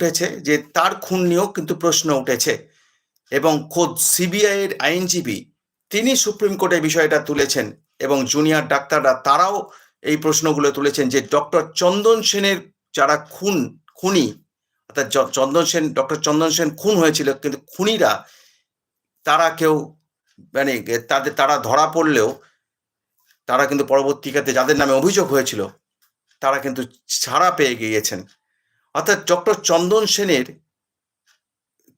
উঠেছে যে তার খুন নিয়েও কিন্তু প্রশ্ন উঠেছে। এবং খোদ সিবিআই এর আইনজীবী তিনি সুপ্রিম কোর্টে বিষয়টা তুলেছেন এবং জুনিয়র ডাক্তাররা তারাও এই প্রশ্নগুলো তুলেছেন যে ডক্টর চন্দন সেনের যারা খুন, খুনি, অর্থাৎ চন্দন সেন, ডক্টর চন্দন সেন খুন হয়েছিল, কিন্তু খুনিরা তারা কেউ মানে তাদের, তারা ধরা পড়লেও তারা কিন্তু পরবর্তীকালে যাদের নামে অভিযোগ হয়েছিল, তারা কিন্তু ছাড়া পেয়ে গিয়েছেন। অর্থাৎ ডক্টর চন্দন সেনের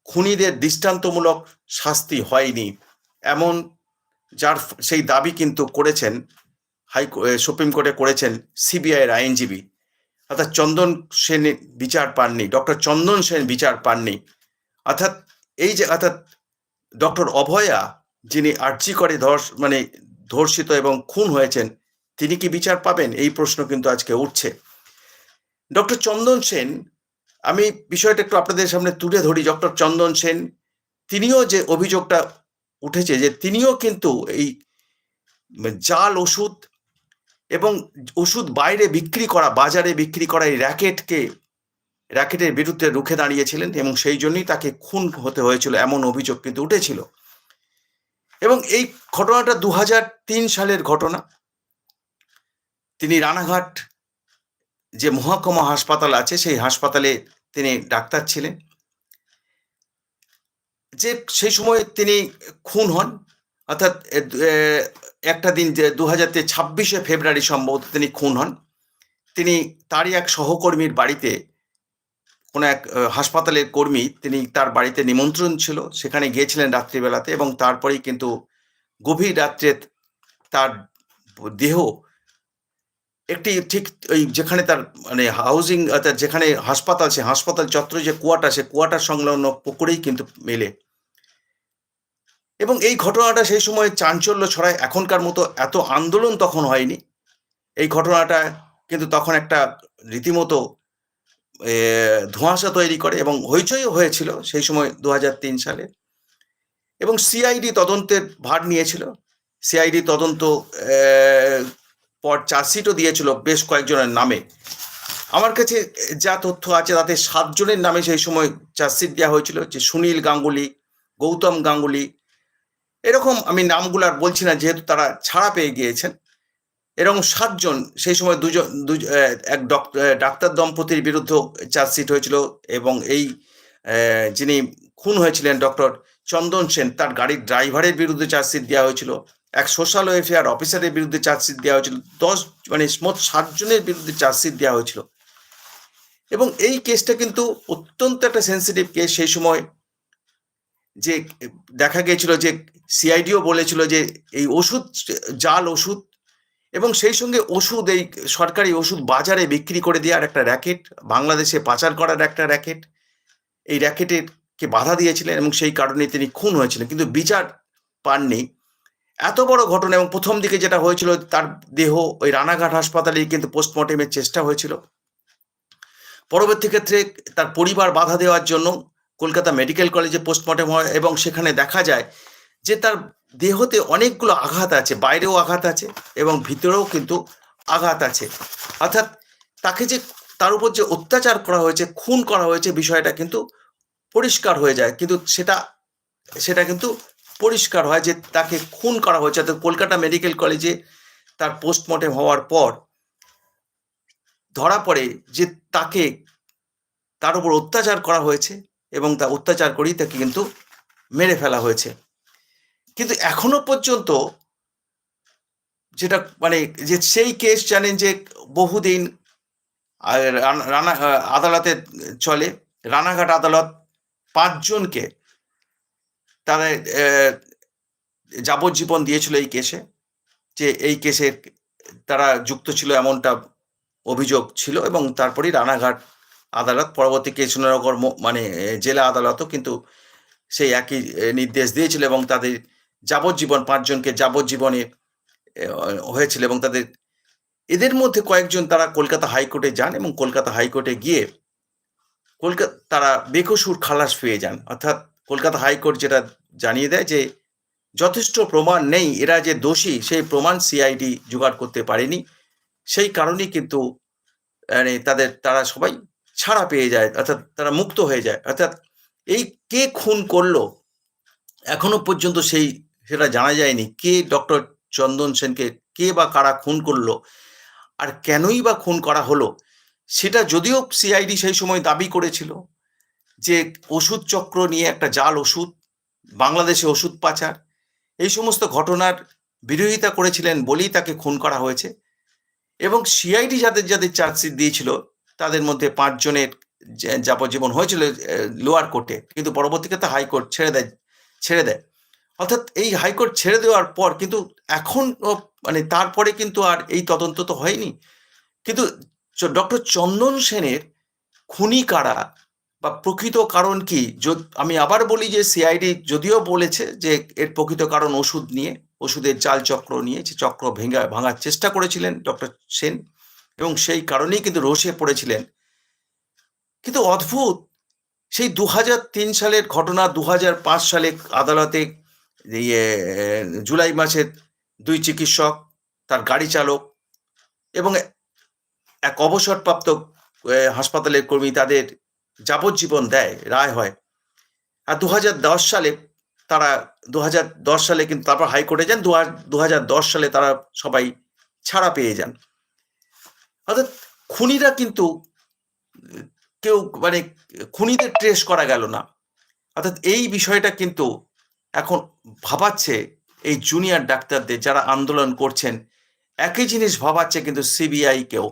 খুনিদের দৃষ্টান্তমূলক শাস্তি হয়নি। এমন যার সেই দাবি কিন্তু করেছেন, হাই সুপ্রিম কোর্টে করেছেন সিবিআইয়ের আইনজীবী। অর্থাৎ চন্দন সেন বিচার পাননি, ডক্টর চন্দন সেন বিচার পাননি। অর্থাৎ এই যে, অর্থাৎ ডক্টর অভয়া যিনি আর্জি করে ধর্ষ মানে ধর্ষিত এবং খুন হয়েছেন, তিনি কি বিচার পাবেন? এই প্রশ্ন কিন্তু আজকে উঠছে। ডক্টর চন্দন সেন আমি বিষয়টা একটু আপনাদের সামনে তুলে ধরি। ডক্টর চন্দন সেন তিনিও যে অভিযোগটা উঠেছে যে তিনিও কিন্তু এই জাল ওষুধ এবং ওষুধ বাইরে বিক্রি করা, বাজারে বিক্রি করা এই র্যাকেটকে, র্যাকেটের বিরুদ্ধে রুখে দাঁড়িয়েছিলেন এবং সেই জন্যই তাকে খুন হতে হয়েছিল এমন অভিযোগ কিন্তু উঠেছিল। এবং এই ঘটনাটা দু সালের ঘটনা। তিনি রানাঘাট যে মহকুমা হাসপাতাল আছে, সেই হাসপাতালে তিনি ডাক্তার ছিলেন। যে সেই সময় তিনি খুন হন, অর্থাৎ একটা দিন যে দু হাজার ছাব্বিশে ফেব্রুয়ারি সম্ভবত তিনি খুন হন। তিনি, তারই এক সহকর্মীর বাড়িতে, কোনো এক হাসপাতালের কর্মী তিনি তার বাড়িতে নিমন্ত্রণ ছিল। সেখানে গিয়েছিলেন রাত্রিবেলাতে এবং তারপরেই কিন্তু গভীর রাত্রে তার দেহ একটি ঠিক ওই যেখানে তার মানে হাউজিং অর্থাৎ যেখানে হাসপাতাল সে হাসপাতাল চত্বরে যে কুয়াটা, সে কুয়াটার সংলগ্ন পুকুরেই কিন্তু মেলে। এবং এই ঘটনাটা সেই সময় চাঞ্চল্য ছড়ায়। এখনকার মতো এত আন্দোলন তখন হয়নি। এই ঘটনাটা কিন্তু তখন একটা রীতিমতো ধোঁয়াশা তৈরি করে এবং হইচইও হয়েছিল সেই সময় দু হাজার তিন সালে। এবং সিআইডি তদন্তের ভার নিয়েছিল। সিআইডি তদন্ত পর চার্জশিটও দিয়েছিল বেশ কয়েকজনের নামে। আমার কাছে যা তথ্য আছে তাতে সাতজনের নামে সেই সময় চার্জশিট দেওয়া হয়েছিল, যে সুনীল গাঙ্গুলি, গৌতম গাঙ্গুলি। এরকম আমি নামগুলো আর বলছি না, যেহেতু তারা ছাড়া পেয়ে গিয়েছেন। এরকম সাতজন, সেই সময় দুজন, দুজ- এক ডক- ডাক্তার দম্পতির বিরুদ্ধে চার্জশিট হয়েছিল এবং এই যিনি খুন হয়েছিলেন ডক্টর চন্দন সেন, তার গাড়ির ড্রাইভারের বিরুদ্ধে চার্জশিট দেওয়া হয়েছিল। এক সোশ্যাল ওয়েলফেয়ার অফিসারের বিরুদ্ধে চার্জশিট দেওয়া হয়েছিল। দশ মানে মোট সাতজনের বিরুদ্ধে চার্জশিট দেওয়া হয়েছিল। এবং এই কেসটা কিন্তু অত্যন্ত একটা সেন্সিটিভ কেস সেই সময় যে দেখা গিয়েছিল যে সিআইডিও বলেছিল যে এই ওষুধ, জাল ওষুধ এবং সেই সঙ্গে ওষুধ, এই সরকারি ওষুধ বাজারে বিক্রি করে দেওয়ার একটা র্যাকেট বাংলাদেশে পাচার করার একটা র্যাকেট এই র্যাকেটের কে বাধা দিয়েছিলেন এবং সেই কারণে তিনি খুন হয়েছিলেন। কিন্তু বিচার পাননি। এত বড় ঘটনা এবং প্রথম দিকে যেটা হয়েছিল, তার দেহ ওই রানাঘাট হাসপাতালেই কিন্তু পোস্টমর্টেমের চেষ্টা হয়েছিল। পরবর্তী ক্ষেত্রে তার পরিবার বাধা দেওয়ার জন্য কলকাতা মেডিকেল কলেজে পোস্টমর্টেম হয় এবং সেখানে দেখা যায় যে তার দেহতে অনেকগুলো আঘাত আছে, বাইরেও আঘাত আছে এবং ভিতরেও কিন্তু আঘাত আছে। অর্থাৎ তাকে যে তার উপর যে অত্যাচার করা হয়েছে, খুন করা হয়েছে বিষয়টা কিন্তু পরিষ্কার হয়ে যায়। কিন্তু সেটা সেটা কিন্তু পরিষ্কার হয় যে তাকে খুন করা হয়েছে, অর্থাৎ কলকাতা মেডিকেল কলেজে তার পোস্টমর্টেম হওয়ার পর ধরা পড়ে যে তাকে তার উপর অত্যাচার করা হয়েছে এবং তা অত্যাচার করেই তাকে কিন্তু মেরে ফেলা হয়েছে। কিন্তু এখনও পর্যন্ত যেটা মানে যে সেই কেস জানেন যে বহুদিন রানা, আদালতে চলে। রানাঘাট আদালত পাঁচজনকে তারা যাবজ্জীবন দিয়েছিল এই কেসে, যে এই কেসে তারা যুক্ত ছিল এমনটা অভিযোগ ছিল এবং তারপরেই রানাঘাট আদালত, পরবর্তী কৃষ্ণনগর মানে জেলা আদালতও কিন্তু সেই একই নির্দেশ দিয়েছিল এবং তাদের যাবজ্জীবন, পাঁচজনকে যাবজ্জীবনে হয়েছিল এবং তাদের, এদের মধ্যে কয়েকজন তারা কলকাতা হাইকোর্টে যান এবং কলকাতা হাইকোর্টে গিয়ে কলকাতা, তারা বেকসুর খালাস পেয়ে যান। অর্থাৎ কলকাতা হাইকোর্ট যেটা জানিয়ে দেয় যে যথেষ্ট প্রমাণ নেই, এরা যে দোষী সেই প্রমাণ সিআইডি জোগাড় করতে পারেনি। সেই কারণেই কিন্তু মানে তাদের, তারা সবাই ছাড়া পেয়ে যায়, অর্থাৎ তারা মুক্ত হয়ে যায়। অর্থাৎ এই কে খুন করল, এখনও পর্যন্ত সেই, সেটা জানা যায়নি কে ডক্টর চন্দন সেনকে কে বা কারা খুন করল আর কেনই বা খুন করা হলো, সেটা যদিও সিআইডি সেই সময় দাবি করেছিল। যে ওষুধ চক্র নিয়ে একটা জাল ওষুধ, বাংলাদেশে ওষুধ পাচার, এই সমস্ত ঘটনার বিরোধিতা করেছিলেন বলেই তাকে খুন করা হয়েছে এবং সিআইডি যাদের যাদের চার্জশিট দিয়েছিল, তাদের মধ্যে পাঁচজনের যাবজ্জীবন হয়েছিল লোয়ার কোর্টে, কিন্তু পরবর্তীকালে হাইকোর্ট ছেড়ে দেয় ছেড়ে দেয়। অর্থাৎ এই হাইকোর্ট ছেড়ে দেওয়ার পর কিন্তু এখন মানে তারপরে কিন্তু আর এই তদন্ত তো হয়নি। কিন্তু ডক্টর চন্দন সেনের খুনি কারা বা প্রকৃত কারণ কি? আমি আবার বলি যে সিআইডি যদিও বলেছে যে এর প্রকৃত কারণ ওষুধ নিয়ে, ওষুধের চাল চক্র নিয়ে, যে চক্র ভেঙা, ভাঙার চেষ্টা করেছিলেন ডক্টর সেন এবং সেই কারণেই কিন্তু রোষে পড়েছিলেন। কিন্তু অদ্ভুত! সেই দু সালের ঘটনা দু হাজার পাঁচ সালে আদালতে ইয়ে জুলাই মাসের দুই চিকিৎসক, তার গাড়ি চালক এবং এক অবসরপ্রাপ্ত হাসপাতালের কর্মী তাদের যাবজ্জীবন দেয়, রায় হয়। আর দু হাজার দশ সালে তারা দু হাজার দশ সালে কিন্তু তারপর হাইকোর্টে যান দু সালে তারা সবাই ছাড়া পেয়ে যান। অর্থাৎ খুনিরা কিন্তু কেউ মানে খুনিদের ট্রেস করা গেল না। অর্থাৎ এই বিষয়টা কিন্তু এখন ভাবাচ্ছে এই জুনিয়র ডাক্তারদের যারা আন্দোলন করছেন, একই জিনিস ভাবাচ্ছে কিন্তু সিবিআই কেও।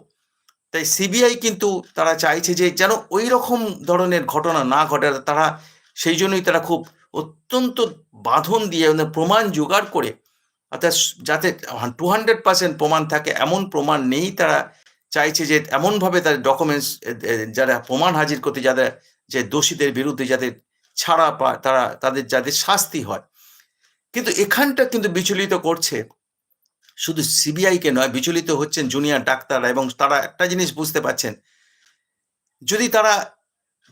তাই সিবিআই কিন্তু তারা চাইছে যে যেন ওই রকম ধরনের ঘটনা না ঘটে, তারা সেই জন্যই তারা খুব অত্যন্ত বাঁধন দিয়ে মানে প্রমাণ জোগাড় করে, অর্থাৎ যাতে টু হান্ড্রেড পার্সেন্ট প্রমাণ থাকে, এমন প্রমাণ নেই তারা চাইছে যে এমনভাবে তাদের ডকুমেন্টস যারা প্রমাণ হাজির করতে যাদের, যে দোষীদের বিরুদ্ধে যাদের ছাড়া পায়, তারা, তাদের যাদের শাস্তি হয়। কিন্তু এখানটা কিন্তু বিচলিত করছে। শুধু সিবিআইকে নয়, বিচলিত হচ্ছেন জুনিয়র ডাক্তাররা এবং তারা একটা জিনিস বুঝতে পারছেন। যদি তারা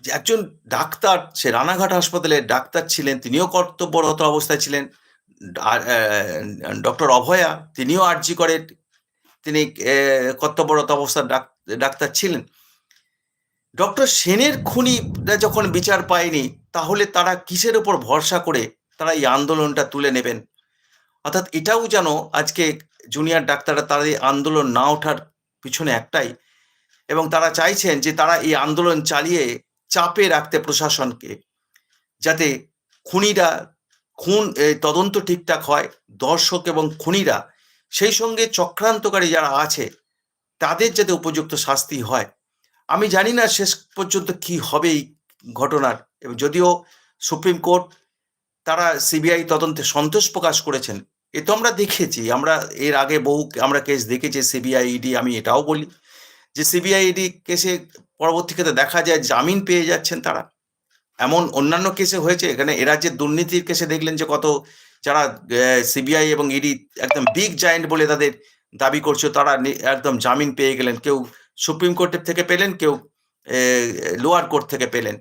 একজন ডাক্তার, সে রানাঘাট হাসপাতালের ডাক্তার ছিলেন, তিনিও কর্তব্যরত অবস্থায় ছিলেন ডক্টর অভয়া তিনিও আর্জি করে, তিনি কর্তব্যরত অবস্থার ডাক- ডাক্তার ছিলেন। ডক্টর সেনের খুনিরা যখন বিচার পায়নি, তাহলে তারা কিসের উপর ভরসা করে তারা এই আন্দোলনটা তুলে নেবেন? অর্থাৎ এটাও যেন আজকে জুনিয়র ডাক্তাররা তাদের আন্দোলন না ওঠার পিছনে একটাই। এবং তারা চাইছেন যে তারা এই আন্দোলন চালিয়ে চাপে রাখতে প্রশাসনকে, যাতে খুনিরা, খুন এই তদন্ত ঠিকঠাক হয়, দর্শক এবং খুনিরা, সেই সঙ্গে চক্রান্তকারী যারা আছে, তাদের যাতে উপযুক্ত শাস্তি হয়। আমি জানি না শেষ পর্যন্ত কি হবে এই ঘটনার। যদিও সুপ্রিম কোর্ট, তারা সিবিআই তদন্তে সন্তোষ প্রকাশ করেছেন। এ তো আমরা দেখেছি, আমরা এর আগে বহু, আমরা কেস দেখেছি সিবিআই ইডি আমি এটাও বলি যে সিবিআই ইডি কেসে পরবর্তীকালে দেখা যায় জামিন পেয়ে যাচ্ছেন তারা। এমন অন্যান্য কেসে হয়েছে, এখানে এ রাজ্যের দুর্নীতির কেসে দেখলেন যে কত যারা সিবিআই এবং ইডি একদম বিগ জায়েন্ট বলে তাদের দাবি করছে, তারা একদম জামিন পেয়ে গেলেন। কেউ সুপ্রিম কোর্টের থেকে পেলেন, কেউ লোয়ার কোর্ট থেকে পেলেন।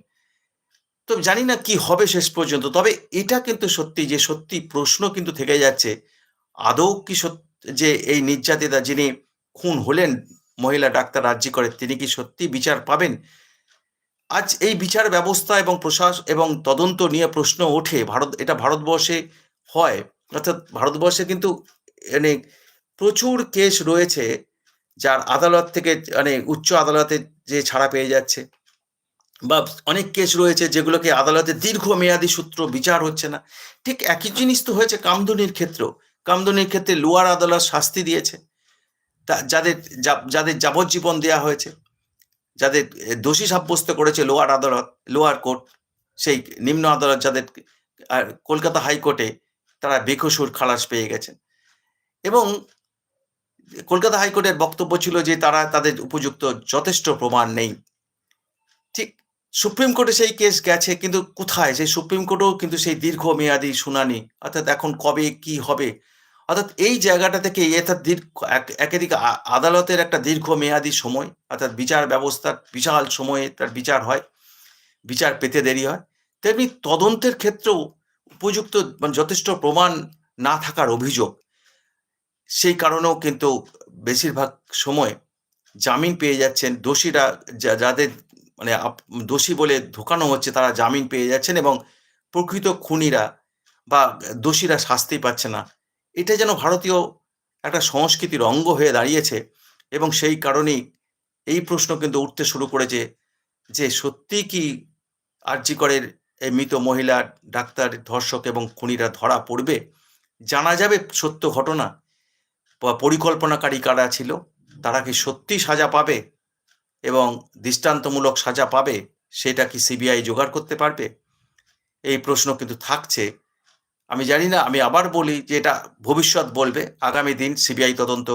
তো জানি না কি হবে শেষ পর্যন্ত, তবে এটা কিন্তু সত্যি যে সত্যি প্রশ্ন কিন্তু থেকে যাচ্ছে, আদৌ কি যে এই নির্যাতিতা যিনি খুন হলেন, মহিলা ডাক্তার রাজ্যি করে, তিনি কি সত্যি বিচার পাবেন? আজ এই বিচার ব্যবস্থা এবং প্রশাস, এবং তদন্ত নিয়ে প্রশ্ন ওঠে, ভারত, এটা ভারতবর্ষে হয়, অর্থাৎ ভারতবর্ষে কিন্তু মানে প্রচুর কেস রয়েছে, যার আদালত থেকে মানে উচ্চ আদালতে যে ছাড়া পেয়ে যাচ্ছে। বা অনেক কেস রয়েছে যেগুলোকে আদালতে দীর্ঘমেয়াদী সূত্র বিচার হচ্ছে না। ঠিক একই জিনিস তো হয়েছে কামদুনির ক্ষেত্রেও। কামদুনির ক্ষেত্রে লোয়ার আদালত শাস্তি দিয়েছে। তা যাদের যাদের যাবজ্জীবন দেওয়া হয়েছে, যাদের দোষী সাব্যস্ত করেছে লোয়ার আদালত, লোয়ার কোর্ট, সেই নিম্ন আদালত যাদের, আর কলকাতা হাইকোর্টে তারা বেকসুর খালাস পেয়ে গেছেন। এবং কলকাতা হাইকোর্টের বক্তব্য ছিল যে তারা, তাদের উপযুক্ত যথেষ্ট প্রমাণ নেই। ঠিক সুপ্রিম কোর্টে সেই কেস গেছে, কিন্তু কোথায়? সেই সুপ্রিম কোর্টেও কিন্তু সেই দীর্ঘমেয়াদী শুনানি। অর্থাৎ এখন কবে কি হবে? অর্থাৎ এই জায়গাটা থেকে অর্থাৎ দীর্ঘ, এক- একাধিক আদালতের একটা দীর্ঘমেয়াদী সময়, অর্থাৎ বিচার ব্যবস্থার বিশাল সময়ে তার বিচার হয়, বিচার পেতে দেরি হয়। তেমনি তদন্তের ক্ষেত্রেও উপযুক্ত মানে যথেষ্ট প্রমাণ না থাকার অভিযোগ। সেই কারণেও কিন্তু বেশিরভাগ সময় জামিন পেয়ে যাচ্ছেন দোষীরা যাদের মানে দোষী বলে ঢোকানো হচ্ছে, তারা জামিন পেয়ে যাচ্ছেন এবং প্রকৃত খুনিরা বা দোষীরা শাস্তি পাচ্ছে না। এটা যেন ভারতীয় একটা সংস্কৃতির অঙ্গ হয়ে দাঁড়িয়েছে এবং সেই কারণেই এই প্রশ্ন কিন্তু উঠতে শুরু করেছে যে সত্যি কি আরজিকরের এই মৃত মহিলা, ডাক্তার, ধর্ষক এবং খুনিরা ধরা পড়বে? জানা যাবে সত্য ঘটনা পরিকল্পনাকারী কারা ছিল? তারা কি সত্যি সাজা পাবে? এবং দৃষ্টান্তমূলক সাজা পাবে, সেটা কি সিবিআই জোগাড় করতে পারবে? এই প্রশ্ন কিন্তু থাকছে। আমি জানি না, আমি আবার বলি যে এটা ভবিষ্যৎ বলবে। আগামী দিন সিবিআই তদন্ত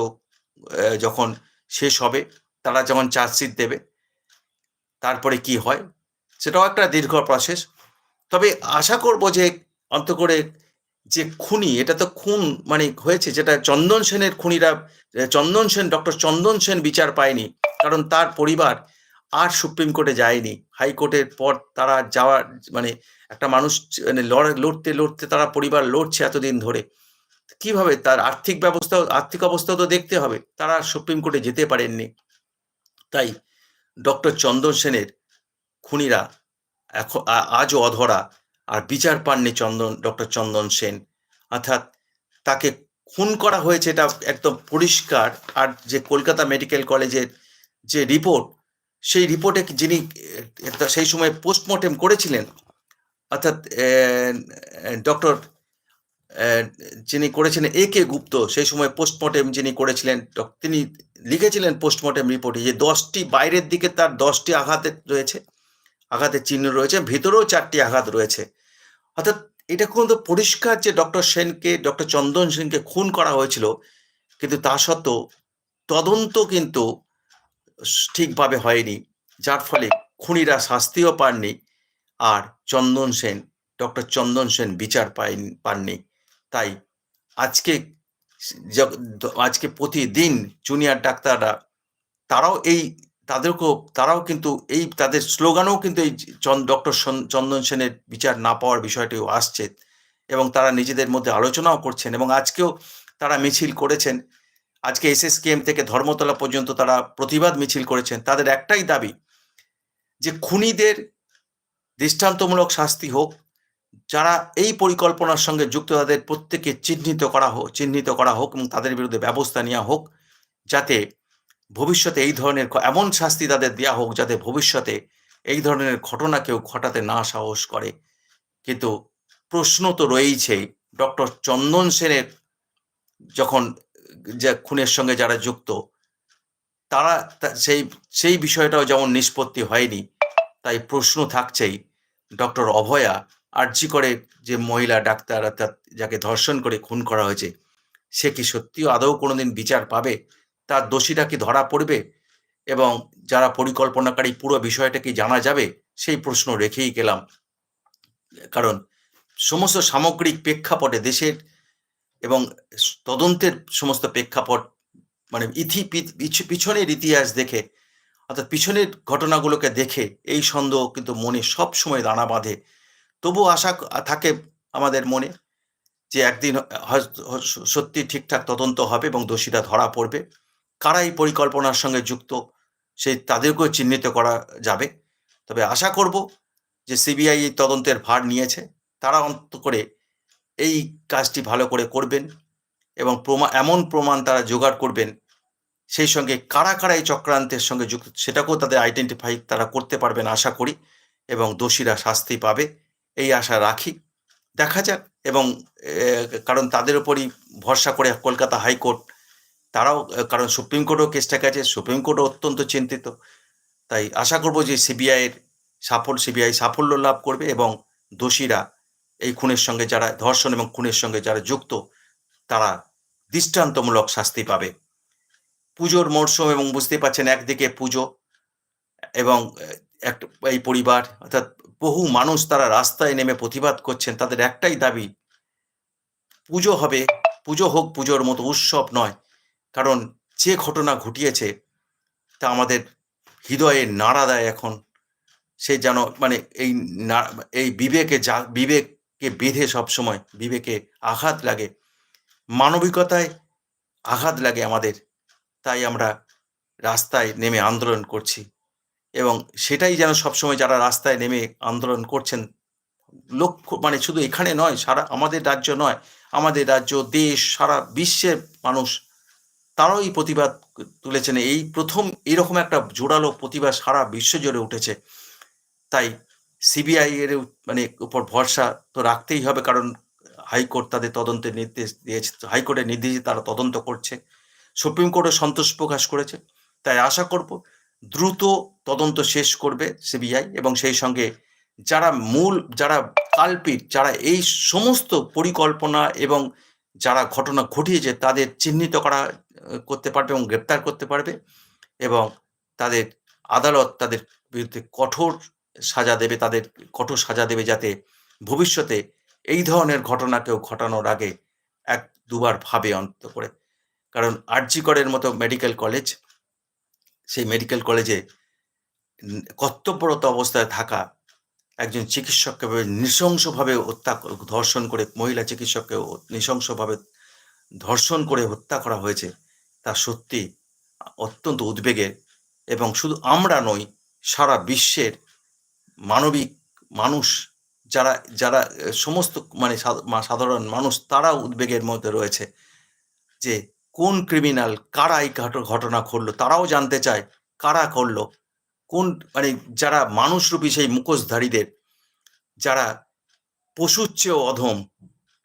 যখন শেষ হবে, তারা যেমন চার্জশিট দেবে, তারপরে কি হয়, সেটাও একটা দীর্ঘ প্রসেস তবে আশা করব যে অন্ত করে যে খুনি, এটা তো খুন মানে হয়েছে, যেটা চন্দন সেনের খুনিরা চন্দন সেন, ডক্টর চন্দন সেন বিচার পায়নি কারণ তার পরিবার আর সুপ্রিম কোর্টে যায়নি। হাইকোর্টের পর তারা যাওয়ার মানে একটা মানুষ মানে লড়- লড়তে লড়তে তারা পরিবার লড়ছে এতদিন ধরে। কীভাবে তার আর্থিক ব্যবস্থা, আর্থিক অবস্থা তো দেখতে হবে। তারা সুপ্রিম কোর্টে যেতে পারেননি। তাই ডক্টর চন্দন সেনের খুনিরা এখন আজও অধরা। আর বিচার পাননি চন্দন, ডক্টর চন্দন সেন। অর্থাৎ তাকে খুন করা হয়েছে এটা একদম পরিষ্কার। আর যে কলকাতা মেডিকেল কলেজের যে রিপোর্ট সেই রিপোর্টে যিনি সেই সময় পোস্টমর্টেম করেছিলেন, অর্থাৎ ডক্টর যিনি করেছিলেন এ কে গুপ্ত, সেই সময় পোস্টমর্টেম যিনি করেছিলেন তিনি লিখেছিলেন পোস্টমর্টেম রিপোর্টে যে দশটি বাইরের দিকে তার দশটি আঘাতে রয়েছে, আঘাতের চিহ্ন রয়েছে, ভিতরেও চারটি আঘাত রয়েছে। অর্থাৎ এটা কিন্তু পরিষ্কার যে ডক্টর সেনকে ডক্টর চন্দন সেনকে খুন করা হয়েছিল, কিন্তু তা সত্ত্বেও তদন্ত কিন্তু ঠিকভাবে হয়নি। যার ফলে খুনিরা শাস্তিও পাননি আর চন্দন সেন, ডক্টর চন্দন সেন বিচার পায়নি পাননি। তাই আজকে আজকে প্রতিদিন জুনিয়র ডাক্তাররা তারাও এই, তাদেরকেও, তারাও কিন্তু এই, তাদের স্লোগানেও কিন্তু এই ডক্টর চন্দন সেনের বিচার না পাওয়ার বিষয়টিও আসছে এবং তারা নিজেদের মধ্যে আলোচনাও করছেন এবং আজকেও তারা মিছিল করেছেন। আজকে এসএসকেএম থেকে ধর্মতলা পর্যন্ত তারা প্রতিবাদ মিছিল করেছেন। তাদের একটাই দাবি যে খুনিদের দৃষ্টান্তমূলক শাস্তি হোক, যারা এই পরিকল্পনার সঙ্গে যুক্ত, তাদের প্রত্যেকে চিহ্নিত করা হোক, চিহ্নিত করা হোক এবং তাদের বিরুদ্ধে ব্যবস্থা নেওয়া হোক, যাতে ভবিষ্যতে এই ধরনের এমন শাস্তি তাদের দেওয়া হোক যাতে ভবিষ্যতে এই ধরনের ঘটনা কেউ ঘটাতে না সাহস করে। কিন্তু প্রশ্ন তো রয়েইছেই ডক্টর চন্দন সেনের যখন খুনের সঙ্গে যারা যুক্ত, তারা সেই সেই বিষয়টাও যেমন নিষ্পত্তি হয়নি, তাই প্রশ্ন থাকছেই, ডক্টর অভয়া আর্জি করে যে মহিলা ডাক্তার অর্থাৎ যাকে ধর্ষণ করে খুন করা হয়েছে, সে কি সত্যিও আদৌ কোনোদিন বিচার পাবে? তার দোষীরা কি ধরা পড়বে? এবং যারা পরিকল্পনাকারী পুরো বিষয়টা কি জানা যাবে? সেই প্রশ্ন রেখেই গেলাম। কারণ সমস্ত সামগ্রিক প্রেক্ষাপটে দেশের এবং তদন্তের সমস্ত প্রেক্ষাপট মানে ইথি পিছ- পিছনের ইতিহাস দেখে, অর্থাৎ পিছনের ঘটনাগুলোকে দেখে এই সন্দেহ কিন্তু মনে সব সময় দানা বাঁধে। তবু আশা থাকে আমাদের মনে যে একদিন সত্যি ঠিকঠাক তদন্ত হবে এবং দোষীরা ধরা পড়বে। কারা এই পরিকল্পনার সঙ্গে যুক্ত সেই তাদেরকেও চিহ্নিত করা যাবে। তবে আশা করব যে সিবিআই এই তদন্তের ভার নিয়েছে। তারা অন্ত করে এই কাজটি ভালো করে করবেন এবং প্রমাণ এমন প্রমাণ তারা জোগাড় করবেন, সেই সঙ্গে কারা কারা এই চক্রান্তের সঙ্গে যুক্ত, সেটাকেও তাদের আইডেন্টিফাই তারা করতে পারবেন আশা করি এবং দোষীরা শাস্তি পাবে, এই আশা রাখি। দেখা যাক এবং কারণ তাদের উপরই ভরসা করে কলকাতা হাইকোর্ট, তারাও, কারণ সুপ্রিম কোর্টও কেসটাকে আছে সুপ্রিম কোর্টও অত্যন্ত চিন্তিত। তাই আশা করব যে সিবিআইয়ের সাফল্য সিবিআই সাফল্য লাভ করবে এবং দোষীরা এই খুনের সঙ্গে যারা ধর্ষণ এবং খুনের সঙ্গে যারা যুক্ত, তারা দৃষ্টান্তমূলক শাস্তি পাবে। পুজোর মরশুম এবং বুঝতে পারছেন একদিকে পুজো এবং একটা এই পরিবার, অর্থাৎ বহু মানুষ তারা রাস্তায় নেমে প্রতিবাদ করছেন। তাদের একটাই দাবি, পুজো হবে, পুজো হোক, পুজোর মতো উৎসব নয়। কারণ যে ঘটনা ঘটিয়েছে, তা আমাদের হৃদয়ে নাড়া দেয় এখন। সে যেন মানে এই এই বিবেকে যা বিবেককে বেঁধে সবসময় বিবেকে আঘাত লাগে, মানবিকতায় আঘাত লাগে আমাদের, তাই আমরা রাস্তায় নেমে আন্দোলন করছি। এবং সেটাই যেন সবসময় যারা রাস্তায় নেমে আন্দোলন করছেন লক্ষ্য মানে শুধু এখানে নয়, সারা আমাদের রাজ্য নয়, আমাদের রাজ্য, দেশ, সারা বিশ্বের মানুষ তারাও এই প্রতিবাদ তুলেছেন। এই প্রথম এরকম একটা জোরালো প্রতিবাদ সারা বিশ্ব জুড়ে উঠেছে। তাই সিবিআই এর মানে উপর ভরসা তো রাখতেই হবে, কারণ হাইকোর্ট তাদের তদন্তের নির্দেশ দিয়েছে, হাইকোর্টের নির্দেশে তারা তদন্ত করছে। সুপ্রিম কোর্টও সন্তোষ প্রকাশ করেছে। তাই আশা করব দ্রুত তদন্ত শেষ করবে সিবিআই এবং সেই সঙ্গে যারা মূল, যারা কালপিট যারা এই সমস্ত পরিকল্পনা এবং যারা ঘটনা ঘটিয়েছে তাদের চিহ্নিত করা, করতে পারবে এবং গ্রেপ্তার করতে পারবে এবং তাদের আদালত তাদের বিরুদ্ধে কঠোর সাজা দেবে, তাদের কঠোর সাজা দেবে যাতে ভবিষ্যতে এই ধরনের ঘটনা কেউ ঘটানোর আগে এক দুবার ভাবে অন্ত করে। কারণ আরজিকরের মতো মেডিকেল কলেজ সেই মেডিকেল কলেজে কর্তব্যরত অবস্থায় থাকা একজন চিকিৎসককে নৃশংসভাবে হত্যা ধর্ষণ করে, মহিলা চিকিৎসককে নৃশংসভাবে ধর্ষণ করে হত্যা করা হয়েছে, তা সত্যি অত্যন্ত উদ্বেগের এবং শুধু আমরা নই, সারা বিশ্বের মানবিক মানুষ যারা যারা সমস্ত মানে সাধারণ মানুষ তারা উদ্বেগের মধ্যে রয়েছে যে কোন ক্রিমিনাল কারা এই ঘটনা ঘটলো, তারাও জানতে চায় কারা করল কোন মানে যারা মানুষরূপী সেই মুখোশধারীদের, যারা পশুর চেয়েও অধম,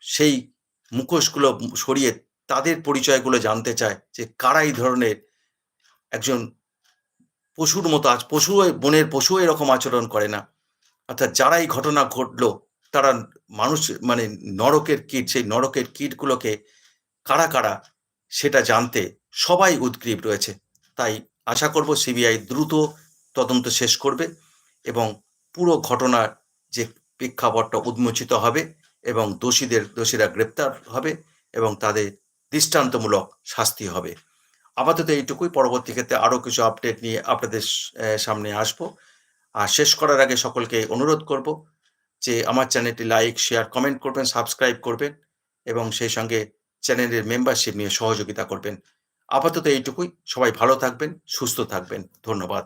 সেই মুখোশগুলো সরিয়ে তাদের পরিচয়গুলো জানতে চায় যে কারা এই ধরনের একজন পশুর মতো আচ, পশু বনের পশু এরকম আচরণ করে না। অর্থাৎ যারা এই ঘটনা ঘটলো, তারা মানুষ মানে নরকের কীট, সেই নরকের কীটগুলোকে কারা কারা সেটা জানতে সবাই উদ্গ্রীব রয়েছে। তাই আশা করব সিবিআই দ্রুত তদন্ত শেষ করবে এবং পুরো ঘটনার যে প্রেক্ষাপটটা উন্মোচিত হবে এবং দোষীদের, দোষীরা গ্রেপ্তার হবে এবং তাদের দৃষ্টান্তমূলক শাস্তি হবে। আপাতত এইটুকুই। পরবর্তী ক্ষেত্রে আরও কিছু আপডেট নিয়ে আপনাদের সামনে আসব। আর শেষ করার আগে সকলকে অনুরোধ করব যে আমার চ্যানেলটি লাইক শেয়ার কমেন্ট করবেন সাবস্ক্রাইব করবেন এবং সেই সঙ্গে চ্যানেলের মেম্বারশিপ নিয়ে সহযোগিতা করবেন। আপাতত এইটুকুই। সবাই ভালো থাকবেন, সুস্থ থাকবেন। ধন্যবাদ।